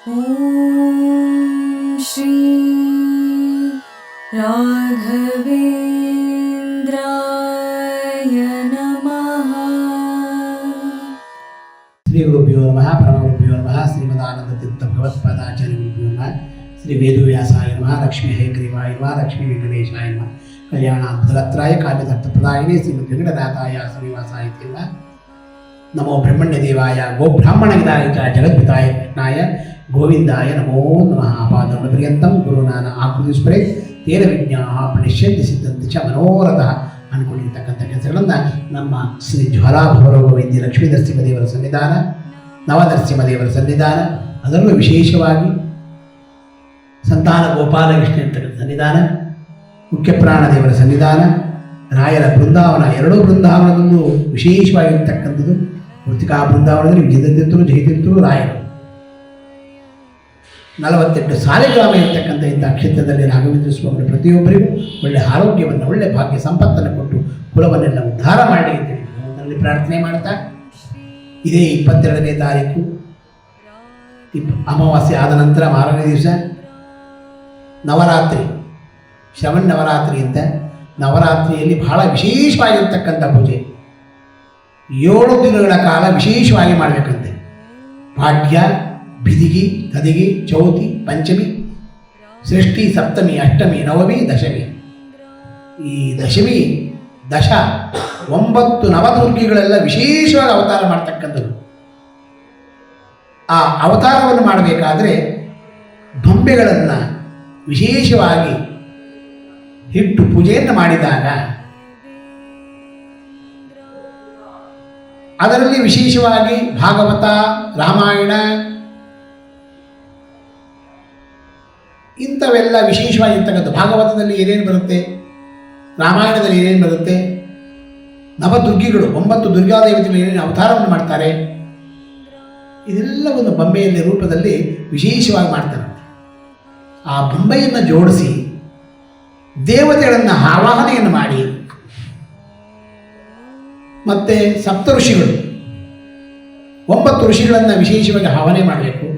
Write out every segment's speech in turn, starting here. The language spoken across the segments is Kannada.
ॐ श्री राघवेन्द्राय नमः। श्रीगुरुभ्यो नमः, परमगुरुभ्यो नमः, श्रीमदानन्दतीर्थभगवत्पादाचार्यगुरुभ्यो नमः, श्रीवेदव्यासाय नमः लक्ष्मीहेग्रीवाय नमः नमः नमो। ब्रह्मण्यदेवाय गोब्राह्मणगिदाय च जगद्पिताय कृष्णाय ಗೋವಿಂದಾಯ ನಮೋ ನಮಃ. ಪಾದವನ್ನು ಪರ್ಯಂತಂ ಗುರುನಾನ ಆಕೃತಿ ಸ್ಪ್ರೇ ತೇನ ವಿಜ್ಞಾ ಪ್ರಣಶ್ಯಂತಿ ಸಿದ್ಧಂತಿ ಚ ಮನೋರಥ ಅನ್ಕೊಂಡಿರ್ತಕ್ಕಂಥ ಕೆಲಸಗಳನ್ನು ನಮ್ಮ ಶ್ರೀ ಜ್ವಾಲಾಭೌರವ ವೈದ್ಯ ಲಕ್ಷ್ಮೀ ನರಸಿಂಹದೇವರ ಸನ್ನಿಧಾನ ನವನರಸಿಂಹದೇವರ ಸನ್ನಿಧಾನ, ಅದರಲ್ಲೂ ವಿಶೇಷವಾಗಿ ಸಂತಾನ ಗೋಪಾಲಕೃಷ್ಣ ಇರ್ತಕ್ಕಂಥ ಸನ್ನಿಧಾನ, ಮುಖ್ಯ ಪ್ರಾಣದೇವರ ಸನ್ನಿಧಾನ, ರಾಯರ ಬೃಂದಾವನ, ಎರಡೂ ಬೃಂದಾವನದಲ್ಲೂ ವಿಶೇಷವಾಗಿರ್ತಕ್ಕಂಥದ್ದು. ಮೃತಿಕಾ ಬೃಂದಾವನದಲ್ಲಿ ವಿಜಯತೀರ್ಥರು ಜಯತೀರ್ಥರು ರಾಯರು. ನಲವತ್ತೆಂಟು ಸಾಲಿಗ್ರಾಮ ಇರ್ತಕ್ಕಂಥ ಇಂಥ ಕ್ಷೇತ್ರದಲ್ಲಿ ರಾಘವೇಂದ್ರ ಸ್ವಾಮಿ ಪ್ರತಿಯೊಬ್ಬರಿಗೂ ಒಳ್ಳೆ ಆರೋಗ್ಯವನ್ನು, ಒಳ್ಳೆ ಭಾಗ್ಯ ಸಂಪತ್ತನ್ನು ಕೊಟ್ಟು ಕುಲವನ್ನೆಲ್ಲ ಉದ್ಧಾರ ಮಾಡಿ ಅಂತೇಳಿ ಪ್ರಾರ್ಥನೆ ಮಾಡ್ತಾ, ಇದೇ ಇಪ್ಪತ್ತೆರಡನೇ ತಾರೀಕು ಇಪ್ ಅಮಾವಾಸ್ಯೆ ಆದ ನಂತರ ಮಾರನೇ ದಿವಸ ನವರಾತ್ರಿ, ಶ್ರವಣ ನವರಾತ್ರಿ ಅಂತ ನವರಾತ್ರಿಯಲ್ಲಿ ಬಹಳ ವಿಶೇಷವಾಗಿರ್ತಕ್ಕಂಥ ಪೂಜೆ. ಏಳು ದಿನಗಳ ಕಾಲ ವಿಶೇಷವಾಗಿ ಮಾಡಬೇಕಂತೆ. ಪಾಡ್ಯ ಬಿದಿಗಿ, ತದಿಗಿ, ಚೌತಿ, ಪಂಚಮಿ ಸೃಷ್ಟಿ ಸಪ್ತಮಿ, ಅಷ್ಟಮಿ, ನವಮಿ, ದಶಮಿ. ಈ ದಶಮಿ, ದಶ, ಒಂಬತ್ತು ನವದುರ್ಗಿಗಳೆಲ್ಲ ವಿಶೇಷವಾಗಿ ಅವತಾರ ಮಾಡ್ತಕ್ಕಂಥದ್ದು. ಆ ಅವತಾರವನ್ನು ಮಾಡಬೇಕಾದ್ರೆ ಬೊಂಬೆಗಳನ್ನು ವಿಶೇಷವಾಗಿ ಹಿಟ್ಟು ಪೂಜೆಯನ್ನು ಮಾಡಿದಾಗ ಅದರಲ್ಲಿ ವಿಶೇಷವಾಗಿ ಭಾಗವತ, ರಾಮಾಯಣ ಇಂಥವೆಲ್ಲ ವಿಶೇಷವಾಗಿರ್ತಕ್ಕಂಥ ಭಾಗವತದಲ್ಲಿ ಏನೇನು ಬರುತ್ತೆ? ರಾಮಾಯಣದಲ್ಲಿ ಏನೇನು ಬರುತ್ತೆ? ನವದುರ್ಗಿಗಳು, ಒಂಬತ್ತು ದುರ್ಗಾದೇವತೆಗಳು ಏನೇನು ಅವತಾರವನ್ನು ಮಾಡ್ತಾರೆ? ಇದೆಲ್ಲ ಒಂದು ಬೊಂಬೆಯಲ್ಲಿ ರೂಪದಲ್ಲಿ ವಿಶೇಷವಾಗಿ ಮಾಡ್ತಾರೆ. ಆ ಬೊಂಬೆಯನ್ನು ಜೋಡಿಸಿ ದೇವತೆಗಳನ್ನು ಆವಾಹನೆಯನ್ನು ಮಾಡಿ, ಮತ್ತು ಸಪ್ತ ಋಷಿಗಳು ಒಂಬತ್ತು ಋಷಿಗಳನ್ನು ವಿಶೇಷವಾಗಿ ಆವಾಹನೆ ಮಾಡಬೇಕು.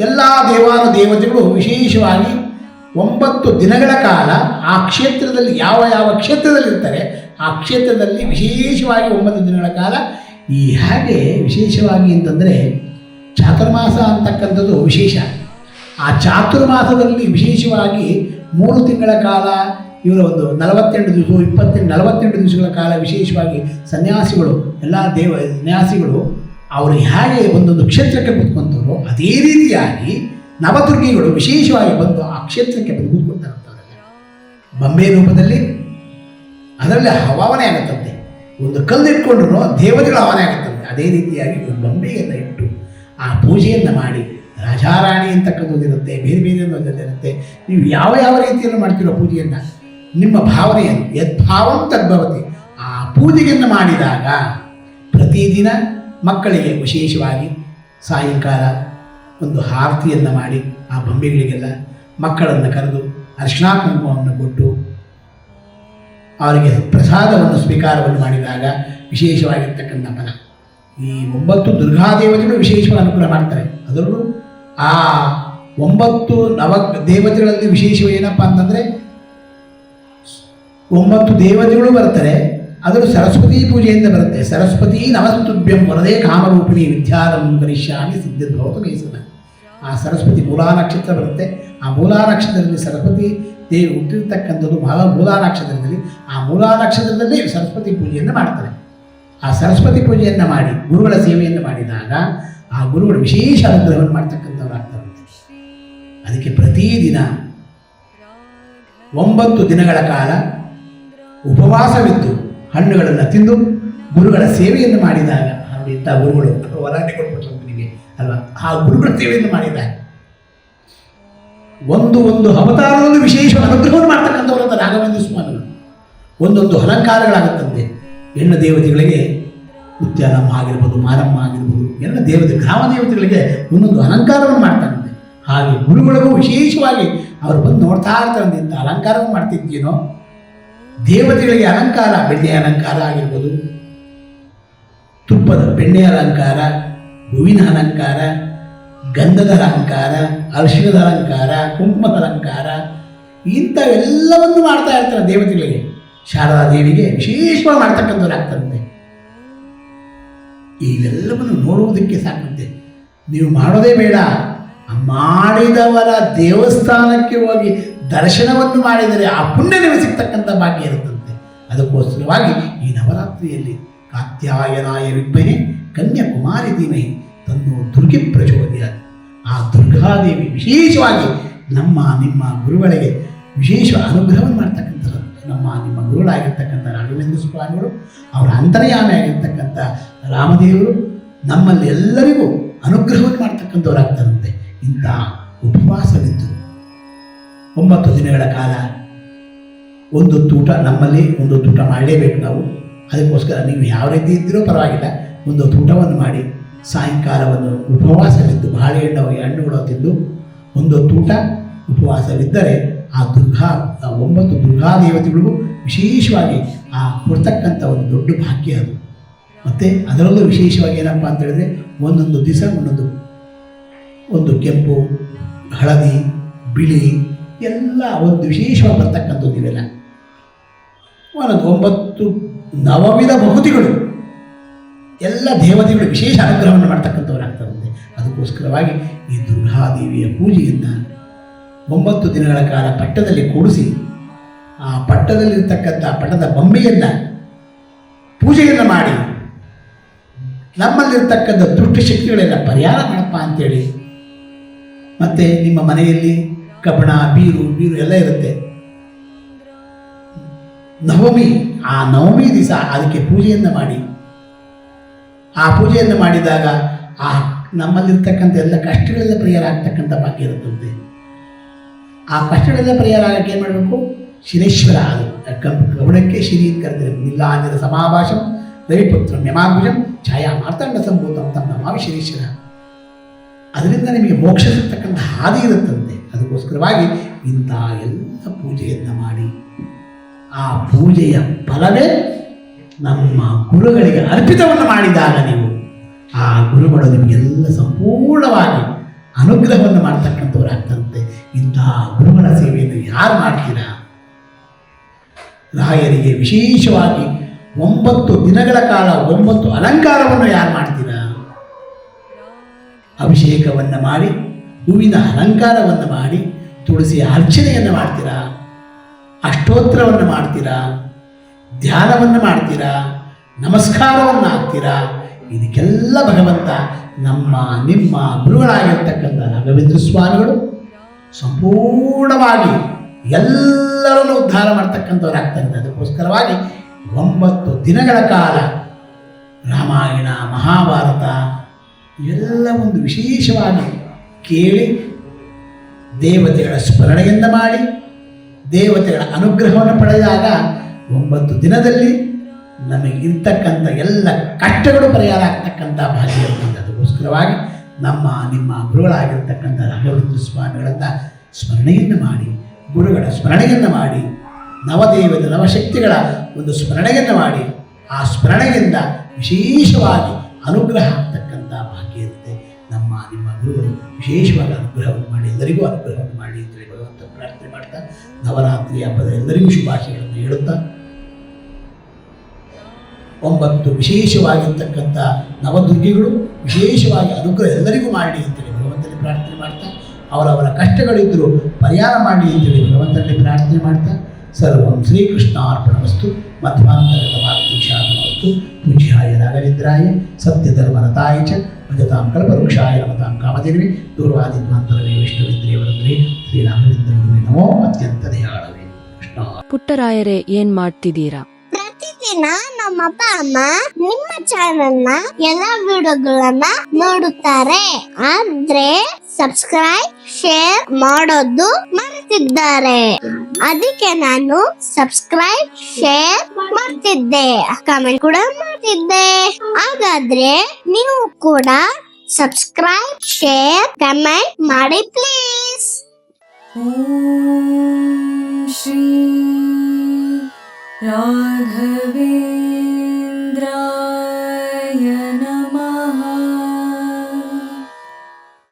ಎಲ್ಲ ದೇವಾನು ದೇವತೆಗಳು ವಿಶೇಷವಾಗಿ ಒಂಬತ್ತು ದಿನಗಳ ಕಾಲ ಆ ಕ್ಷೇತ್ರದಲ್ಲಿ ಯಾವ ಯಾವ ಕ್ಷೇತ್ರದಲ್ಲಿ ಇರ್ತಾರೆ ಆ ಕ್ಷೇತ್ರದಲ್ಲಿ ವಿಶೇಷವಾಗಿ ಒಂಬತ್ತು ದಿನಗಳ ಕಾಲ ಈ ಹಾಗೆ ವಿಶೇಷವಾಗಿ ಅಂತಂದರೆ ಚಾತುರ್ಮಾಸ ಅಂತಕ್ಕಂಥದ್ದು ವಿಶೇಷ. ಆ ಚಾತುರ್ಮಾಸದಲ್ಲಿ ವಿಶೇಷವಾಗಿ ಮೂರು ತಿಂಗಳ ಕಾಲ, ಇವರ ಒಂದು ನಲವತ್ತೆಂಟು ದಿವಸ, ಇಪ್ಪತ್ತೆಂಟು ನಲವತ್ತೆಂಟು ದಿವಸಗಳ ಕಾಲ ವಿಶೇಷವಾಗಿ ಸನ್ಯಾಸಿಗಳು, ಎಲ್ಲ ದೇವ ಸನ್ಯಾಸಿಗಳು ಅವರು ಹೇಗೆ ಒಂದೊಂದು ಕ್ಷೇತ್ರಕ್ಕೆ ಕೂತ್ಕೊಂತರೋ ಅದೇ ರೀತಿಯಾಗಿ ನವದುರ್ಗಿಗಳು ವಿಶೇಷವಾಗಿ ಬಂದು ಆ ಕ್ಷೇತ್ರಕ್ಕೆ ಬಂದು ಕೂತ್ಕೊಳ್ತಾರೆ ಬೊಂಬೆ ರೂಪದಲ್ಲಿ, ಅದರಲ್ಲಿ ಹವಾವನೆ ಆಗುತ್ತಂತೆ. ಒಂದು ಕಲ್ಲು ಇಟ್ಕೊಂಡ್ರು ದೇವತೆಗಳ ಹವಾನೆ ಆಗುತ್ತಂತೆ. ಅದೇ ರೀತಿಯಾಗಿ ಒಂದು ಬೊಂಬೆಯನ್ನು ಇಟ್ಟು ಆ ಪೂಜೆಯನ್ನು ಮಾಡಿ, ರಾಜಾರಾಣಿ ಅಂತಕ್ಕಂಥದ್ದು ಇರುತ್ತೆ ಬೇರೆ ಬೇರೆ ಇರುತ್ತೆ ನೀವು ಯಾವ ಯಾವ ರೀತಿಯಲ್ಲಿ ಮಾಡ್ತಿರೋ ಪೂಜೆಯನ್ನು, ನಿಮ್ಮ ಭಾವನೆಯನ್ನು, ಯದ್ಭಾವಂ ತದ್ಭವತಿ, ಆ ಪೂಜೆಯನ್ನು ಮಾಡಿದಾಗ ಪ್ರತಿದಿನ ಮಕ್ಕಳಿಗೆ ವಿಶೇಷವಾಗಿ ಸಾಯಂಕಾಲ ಒಂದು ಆರತಿಯನ್ನು ಮಾಡಿ ಆ ಬೊಂಬೆಗಳಿಗೆಲ್ಲ ಮಕ್ಕಳನ್ನು ಕರೆದು ಅರ್ಶಿಣ ಕುಂಕುಮವನ್ನು ಕೊಟ್ಟು ಅವರಿಗೆ ಪ್ರಸಾದವನ್ನು ಸ್ವೀಕಾರವನ್ನು ಮಾಡಿದಾಗ ವಿಶೇಷವಾಗಿರ್ತಕ್ಕಂಥ ಫಲ. ಈ ಒಂಬತ್ತು ದುರ್ಗಾದೇವತೆಗಳು ವಿಶೇಷವಾಗಿ ಅನುಕೂಲ ಮಾಡ್ತಾರೆ. ಅದರಲ್ಲೂ ಆ ಒಂಬತ್ತು ನವ ದೇವತೆಗಳಲ್ಲಿ ವಿಶೇಷವೇನಪ್ಪ ಅಂತಂದರೆ ಒಂಬತ್ತು ದೇವತೆಗಳು ಬರ್ತಾರೆ. ಅದರಲ್ಲೂ ಸರಸ್ವತಿ ಪೂಜೆಯಿಂದ ಬರುತ್ತೆ. ಸರಸ್ವತಿ ನಮಸ್ತುಭ್ಯಂ ವರದೇ ಕಾಮರೂಪಿಣಿ ವಿದ್ಯಾರಂ ಕರಿಷ್ಯಾಮಿ ಸಿದ್ಧಿರ್ಭವತು ಮೇಸನ. ಆ ಸರಸ್ವತಿ ಮೂಲಾ ನಕ್ಷತ್ರ ಬರುತ್ತೆ. ಆ ಮೂಲಾ ನಕ್ಷತ್ರದಲ್ಲಿ ಸರಸ್ವತಿ ದೇವಿ ಹುಟ್ಟಿರ್ತಕ್ಕಂಥದ್ದು ಮಹಾ ಮೂಲಾ ನಕ್ಷತ್ರದಲ್ಲಿ ಆ ಮೂಲಾ ನಕ್ಷತ್ರದಲ್ಲಿ ಸರಸ್ವತಿ ಪೂಜೆಯನ್ನು ಮಾಡ್ತಾರೆ. ಆ ಸರಸ್ವತಿ ಪೂಜೆಯನ್ನು ಮಾಡಿ, ಗುರುಗಳ ಸೇವೆಯನ್ನು ಮಾಡಿದಾಗ ಆ ಗುರುಗಳು ವಿಶೇಷ ಅನುಗ್ರಹವನ್ನು ಮಾಡ್ತಕ್ಕಂಥವ್ರಾಗ್ತಾರಂತೆ ಅದಕ್ಕೆ ಪ್ರತಿದಿನ ಒಂಬತ್ತು ದಿನಗಳ ಕಾಲ ಉಪವಾಸವಿದ್ದು ಹಣ್ಣುಗಳನ್ನು ತಿಂದು ಗುರುಗಳ ಸೇವೆಯನ್ನು ಮಾಡಿದಾಗ ಇಂಥ ಗುರುಗಳು ವರಾಟೆ ಕೊಟ್ಬಿಟ್ರು ನಿಮಗೆ, ಅಲ್ವಾ? ಆ ಗುರುಗಳ ಸೇವೆಯನ್ನು ಮಾಡಿದಾಗ, ಒಂದು ಒಂದು ಅವತಾರವನ್ನು ವಿಶೇಷ ಅನುಗ್ರಹವನ್ನು ಮಾಡ್ತಕ್ಕಂಥವರಂತ ರಾಘವೇಂದ್ರ ಸ್ವಾಮಿಗಳು. ಒಂದೊಂದು ಅಲಂಕಾರಗಳಾಗುತ್ತಂತೆ. ಹೆಣ್ಣು ದೇವತೆಗಳಿಗೆ ಉದ್ಯಾನಮ್ಮ ಆಗಿರ್ಬೋದು, ಮಾರಮ್ಮ ಆಗಿರ್ಬೋದು, ಎಲ್ಲ ದೇವತೆ, ಗ್ರಾಮ ದೇವತೆಗಳಿಗೆ ಒಂದೊಂದು ಅಲಂಕಾರವನ್ನು ಮಾಡ್ತಾರಂತೆ ಹಾಗೆ ಗುರುಗಳಿಗೂ ವಿಶೇಷವಾಗಿ ಅವರು ಬಂದು ನೋಡ್ತಾ ಇರ್ತಾರಂತೆ ಇಂಥ ಅಲಂಕಾರವನ್ನು ಮಾಡ್ತಿದ್ದೀನೋ ದೇವತೆಗಳಿಗೆ ಅಲಂಕಾರ ಬೆಣ್ಣೆ ಅಲಂಕಾರ ಆಗಿರ್ಬೋದು. ತುಪ್ಪದ ಬೆಣ್ಣೆ ಅಲಂಕಾರ, ಹೂವಿನ ಅಲಂಕಾರ, ಗಂಧದ ಅಲಂಕಾರ, ಅರಿಶಿಣದ ಅಲಂಕಾರ, ಕುಂಕುಮದ ಅಲಂಕಾರ, ಇಂಥವೆಲ್ಲವನ್ನು ಮಾಡ್ತಾ ಇರ್ತಾರೆ ದೇವತೆಗಳಿಗೆ. ಶಾರದಾ ದೇವಿಗೆ ವಿಶೇಷವಾಗಿ ಮಾಡ್ತಕ್ಕಂಥವ್ರು ಆಗ್ತಾರಂತೆ. ಇವೆಲ್ಲವನ್ನು ನೋಡುವುದಕ್ಕೆ ಸಾಕಂತೆ ನೀವು ಮಾಡೋದೇ ಬೇಡ. ಮಾಡಿದವರ ದೇವಸ್ಥಾನಕ್ಕೆ ಹೋಗಿ ದರ್ಶನವನ್ನು ಮಾಡಿದರೆ ಆ ಪುಣ್ಯ ನಿಮಗೆ ಸಿಗ್ತಕ್ಕಂಥ ಭಾಗ್ಯ ಇರುತ್ತಂತೆ ಅದಕ್ಕೋಸ್ಕರವಾಗಿ ಈ ನವರಾತ್ರಿಯಲ್ಲಿ ಕಾತ್ಯಾಯನಾಯ ಕನ್ಯಾಕುಮಾರಿ ಧೀಮಹಿ ತನ್ನೋ ದುರ್ಗಿ ಪ್ರಚೋದಯ ಆ ದುರ್ಗಾದೇವಿ ವಿಶೇಷವಾಗಿ ನಮ್ಮ ನಿಮ್ಮ ಗುರುಗಳಿಗೆ ವಿಶೇಷ ಅನುಗ್ರಹವನ್ನು ಮಾಡ್ತಕ್ಕಂಥದ್ದು. ನಮ್ಮ ನಿಮ್ಮ ಗುರುಗಳಾಗಿರ್ತಕ್ಕಂಥ ರಾಘವೇಂದ್ರ ಸ್ವಾಮಿಗಳು, ಅವರ ಅಂತರ್ಯಾಮಿ ಆಗಿರ್ತಕ್ಕಂಥ ರಾಮದೇವರು ನಮ್ಮಲ್ಲಿ ಎಲ್ಲರಿಗೂ ಅನುಗ್ರಹವನ್ನು ಮಾಡ್ತಕ್ಕಂಥವ್ರಾಗ್ತಾರಂತೆ. ಇಂತಹ ಉಪವಾಸವಿದ್ದು ಒಂಬತ್ತು ದಿನಗಳ ಕಾಲ ಒಂದು ತೂಟ ನಮ್ಮಲ್ಲಿ ಒಂದು ತೂಟ ಮಾಡಲೇಬೇಕು ನಾವು. ಅದಕ್ಕೋಸ್ಕರ ನೀವು ಯಾವ ರೀತಿ ಇದ್ದರೂ ಪರವಾಗಿಲ್ಲ. ಒಂದು ತೂಟವನ್ನು ಮಾಡಿ ಸಾಯಂಕಾಲವನ್ನು ಉಪವಾಸವಿದ್ದು ಬಾಳೆಹಣ್ಣು ಹಣ್ಣುಗಳು ತಿಂದು ಒಂದು ತೂಟ ಉಪವಾಸವಿದ್ದರೆ ಆ ದುರ್ಗಾ, ಆ ಒಂಬತ್ತು ದುರ್ಗಾ ದೇವತೆಗಳಿಗೂ ವಿಶೇಷವಾಗಿ ಆ ಕೊಡ್ತಕ್ಕಂಥ ಒಂದು ದೊಡ್ಡ ಭಾಗ್ಯ ಅದು. ಮತ್ತು ಅದರಲ್ಲೂ ವಿಶೇಷವಾಗಿ ಏನಪ್ಪ ಅಂತ ಹೇಳಿದ್ರೆ ಒಂದೊಂದು ದಿವಸ ಒಂದೊಂದು, ಒಂದು ಕೆಂಪು, ಹಳದಿ, ಬಿಳಿ ಎಲ್ಲ ಒಂದು ವಿಶೇಷವಾಗಿ ಬರ್ತಕ್ಕಂಥದ್ದು ಇವೆಲ್ಲ ಒಂದೊಂದು ಒಂಬತ್ತು ನವವಿಧ ಬಹುತಿಗಳು ಎಲ್ಲ ದೇವತೆಗಳು ವಿಶೇಷ ಅನುಗ್ರಹವನ್ನು ಮಾಡ್ತಕ್ಕಂಥವ್ರು ಆಗ್ತಾರಂತೆ ಅದಕ್ಕೋಸ್ಕರವಾಗಿ ಈ ದುರ್ಗಾದೇವಿಯ ಪೂಜೆಯನ್ನು ಒಂಬತ್ತು ದಿನಗಳ ಕಾಲ ಪಟ್ಟದಲ್ಲಿ ಕೂಡಿಸಿ, ಆ ಪಟ್ಟದಲ್ಲಿರ್ತಕ್ಕಂಥ ಪಟ್ಟದ ಬೊಂಬೆಯನ್ನು ಪೂಜೆಯನ್ನು ಮಾಡಿ, ನಮ್ಮಲ್ಲಿರ್ತಕ್ಕಂಥ ದುಷ್ಟಶಕ್ತಿಗಳೆಲ್ಲ ಪರಿಹಾರ ಮಾಡಪ್ಪ ಅಂತೇಳಿ, ಮತ್ತು ನಿಮ್ಮ ಮನೆಯಲ್ಲಿ ಕಬ್ಬಣ, ಬೀರು ಬೀರು ಎಲ್ಲ ಇರುತ್ತೆ. ನವಮಿ, ಆ ನವಮಿ ದಿವಸ ಅದಕ್ಕೆ ಪೂಜೆಯನ್ನು ಮಾಡಿ. ಆ ಪೂಜೆಯನ್ನು ಮಾಡಿದಾಗ ಆ ನಮ್ಮಲ್ಲಿರ್ತಕ್ಕಂಥ ಎಲ್ಲ ಕಷ್ಟಗಳೆಲ್ಲ ಪರಿಹಾರ ಆಗ್ತಕ್ಕಂಥ ಭಾಗ್ಯ ಇರುತ್ತಂತೆ. ಆ ಕಷ್ಟಗಳೆಲ್ಲ ಪರಿಹಾರ ಆಗಕ್ಕೆ ಏನು ಮಾಡಬೇಕು? ಶಿರೇಶ್ವರ ಅದು. ಗೌಡಕ್ಕೆ ಶಿರಿ ಅಂತ ಕರೀತಾರೆ. ನಿಲ್ಲಾಂಜನ ಸಮಾಭಾಷಂ, ರವಿಪುತ್ರ ಯಮಾಭುಜಂ ಛಾಯಾ ಮಾರ್ತಾಂಡ ಸಂಭೂತಂ, ತಮ್ಮ ಮಾವಿ ಶಿರೀಶ್ವರ ಅದರಿಂದ ನಿಮಗೆ ಮೋಕ್ಷ ಸಿಗ್ತಕ್ಕಂಥ ಹಾದಿ ಇರುತ್ತಂತೆ. ಅದಕ್ಕೋಸ್ಕರವಾಗಿ ಇಂಥ ಎಲ್ಲ ಪೂಜೆಯನ್ನು ಮಾಡಿ. ಆ ಪೂಜೆಯ ಫಲವೇ ನಮ್ಮ ಗುರುಗಳಿಗೆ ಅರ್ಪಿತವನ್ನು ಮಾಡಿದಾಗ ನೀವು ಆ ಗುರುಗಳು ನಿಮಗೆಲ್ಲ ಸಂಪೂರ್ಣವಾಗಿ ಅನುಗ್ರಹವನ್ನು ಮಾಡ್ತಕ್ಕಂಥವ್ರು ಆಗ್ತಂತೆ ಇಂತಹ ಗುರುಗಳ ಸೇವೆಯನ್ನು ಯಾರು ಮಾಡ್ತೀರಾ? ರಾಯರಿಗೆ ವಿಶೇಷವಾಗಿ ಒಂಬತ್ತು ದಿನಗಳ ಕಾಲ ಒಂಬತ್ತು ಅಲಂಕಾರವನ್ನು ಯಾರು ಮಾಡ್ತೀರಾ? ಅಭಿಷೇಕವನ್ನು ಮಾಡಿ ಹೂವಿನ ಅಲಂಕಾರವನ್ನು ಮಾಡಿ, ತುಳಸಿ ಅರ್ಚನೆಯನ್ನು ಮಾಡ್ತೀರಾ? ಅಷ್ಟೋತ್ತರವನ್ನು ಮಾಡ್ತೀರಾ? ಧ್ಯಾನವನ್ನು ಮಾಡ್ತೀರಾ? ನಮಸ್ಕಾರವನ್ನು ಹಾಕ್ತೀರಾ? ಇದಕ್ಕೆಲ್ಲ ಭಗವಂತ ನಮ್ಮ, ನಿಮ್ಮ ಗುರುಗಳಾಗಿರ್ತಕ್ಕಂಥ ರಾಘವೇಂದ್ರ ಸ್ವಾಮಿಗಳು ಸಂಪೂರ್ಣವಾಗಿ ಎಲ್ಲರನ್ನು ಉದ್ಧಾರ ಮಾಡ್ತಕ್ಕಂಥವ್ರು ಆಗ್ತಾರೆ. ಅದಕ್ಕೋಸ್ಕರವಾಗಿ ಒಂಬತ್ತು ದಿನಗಳ ಕಾಲ ರಾಮಾಯಣ, ಮಹಾಭಾರತ ಎಲ್ಲ ಒಂದು ವಿಶೇಷವಾಗಿ ಕೇಳಿ ದೇವತೆಗಳ ಸ್ಮರಣೆಯಿಂದ ಮಾಡಿ ದೇವತೆಗಳ ಅನುಗ್ರಹವನ್ನು ಪಡೆದಾಗ ಒಂಬತ್ತು ದಿನದಲ್ಲಿ ನಮಗೆ ಇರ್ತಕ್ಕಂಥ ಎಲ್ಲ ಕಷ್ಟಗಳು ಪರಿಹಾರ ಆಗ್ತಕ್ಕಂಥ ಭಾಗ್ಯ ಅದಕ್ಕೋಸ್ಕರವಾಗಿ ನಮ್ಮ ನಿಮ್ಮ ಗುರುಗಳಾಗಿರ್ತಕ್ಕಂಥ ರಾಘವೇಂದ್ರ ಸ್ವಾಮಿಗಳನ್ನು ಸ್ಮರಣೆಯನ್ನು ಮಾಡಿ, ಗುರುಗಳ ಸ್ಮರಣೆಯನ್ನು ಮಾಡಿ, ನವದೇವದ ನವಶಕ್ತಿಗಳ ಒಂದು ಸ್ಮರಣೆಯನ್ನು ಮಾಡಿ, ಆ ಸ್ಮರಣೆಯಿಂದ ವಿಶೇಷವಾಗಿ ಅನುಗ್ರಹ ಆಗ್ತಕ್ಕಂಥ ನಮ್ಮ ಗುರುಗಳು ವಿಶೇಷವಾದ ಅನುಗ್ರಹವನ್ನು ಮಾಡಿ, ಎಲ್ಲರಿಗೂ ಅನುಗ್ರಹವನ್ನು ಮಾಡಿ ಅಂತೇಳಿ ಭಗವಂತ ಪ್ರಾರ್ಥನೆ ಮಾಡ್ತಾ ನವರಾತ್ರಿ ಹಬ್ಬದ ಎಲ್ಲರಿಗೂ ಶುಭಾಶಯಗಳನ್ನು ಹೇಳುತ್ತಾ, ಒಂಬತ್ತು ವಿಶೇಷವಾಗಿರ್ತಕ್ಕಂಥ ನವದುರ್ಗಿಗಳು ವಿಶೇಷವಾಗಿ ಅನುಗ್ರಹ ಎಲ್ಲರಿಗೂ ಮಾಡಿ ಅಂತೇಳಿ ಭಗವಂತನಲ್ಲಿ ಪ್ರಾರ್ಥನೆ ಮಾಡ್ತಾ, ಅವರವರ ಕಷ್ಟಗಳಿದ್ದರೂ ಪರಿಹಾರ ಮಾಡಿ ಅಂತೇಳಿ ಭಗವಂತನಲ್ಲಿ ಪ್ರಾರ್ಥನೆ ಮಾಡ್ತಾ, ಸರ್ವಂ ಶ್ರೀಕೃಷ್ಣ ಅರ್ಪಣ ವಸ್ತು ಮಧ್ವಾಂತರದ ಶ್ರೀಕೃಷ್ಣಾರ್ಪಣಮಸ್ತು ಮಧ್ವಾಂತರತಮಾತ್ಮೀಶಾರ್ಪಣಮಸ್ತು ಪೂಜ್ಯಾಯ ರಾಘವೇಂದ್ರಾಯ ಸತ್ಯಧರ್ಮರತಾಯ ಚ ಭಜತಾಂ ಕಲ್ಪವೃಕ್ಷಾಯ ನಮತಾಂ ಕಾಮದೇವಿ ದೂರ್ವಾದಿತ್ವಾಂತರವೇ ವಿಷ್ಣುವಿಂದ್ರಿಯವರಂದ್ರೆ ಶ್ರೀರಾಘವೇಂದ್ರ ಗುರುವೇ ನಮೋ ಅತ್ಯಂತ ದಯಾಳವೇ ಕೃಷ್ಣ ಪುಟ್ಟರಾಯರೇ ಏನ್ ಮಾಡ್ತಿದ್ದೀರಾ? ಪ್ರತಿದಿನ ನಮ್ಮ ಅಪ್ಪ ಅಮ್ಮ ನಿಮ್ಮ ಚಾನಲ್ನ ನ ಎಲ್ಲಾ ವಿಡಿಯೋಗಳನ್ನ ನೋಡುತ್ತಾರೆ. ಆದ್ರೆ ಸಬ್ಸ್ಕ್ರೈಬ್ ಶೇರ್ ಮಾಡೋದು ಮರೆತಿದ್ದಾರೆ. ಅದಕ್ಕೆ ನಾನು ಸಬ್ಸ್ಕ್ರೈಬ್ ಶೇರ್ ಮಾಡ್ತಿದ್ದೆ. ಕಮೆಂಟ್ ಕೂಡ ಮಾಡ್ತಿದ್ದೆ. ಹಾಗಾದ್ರೆ ನೀವು ಕೂಡ ಸಬ್ಸ್ಕ್ರೈಬ್ ಶೇರ್ ಕಮೆಂಟ್ ಮಾಡಿ ಪ್ಲೀಸ್ ಶ್ರೀ ರಾಘವೇ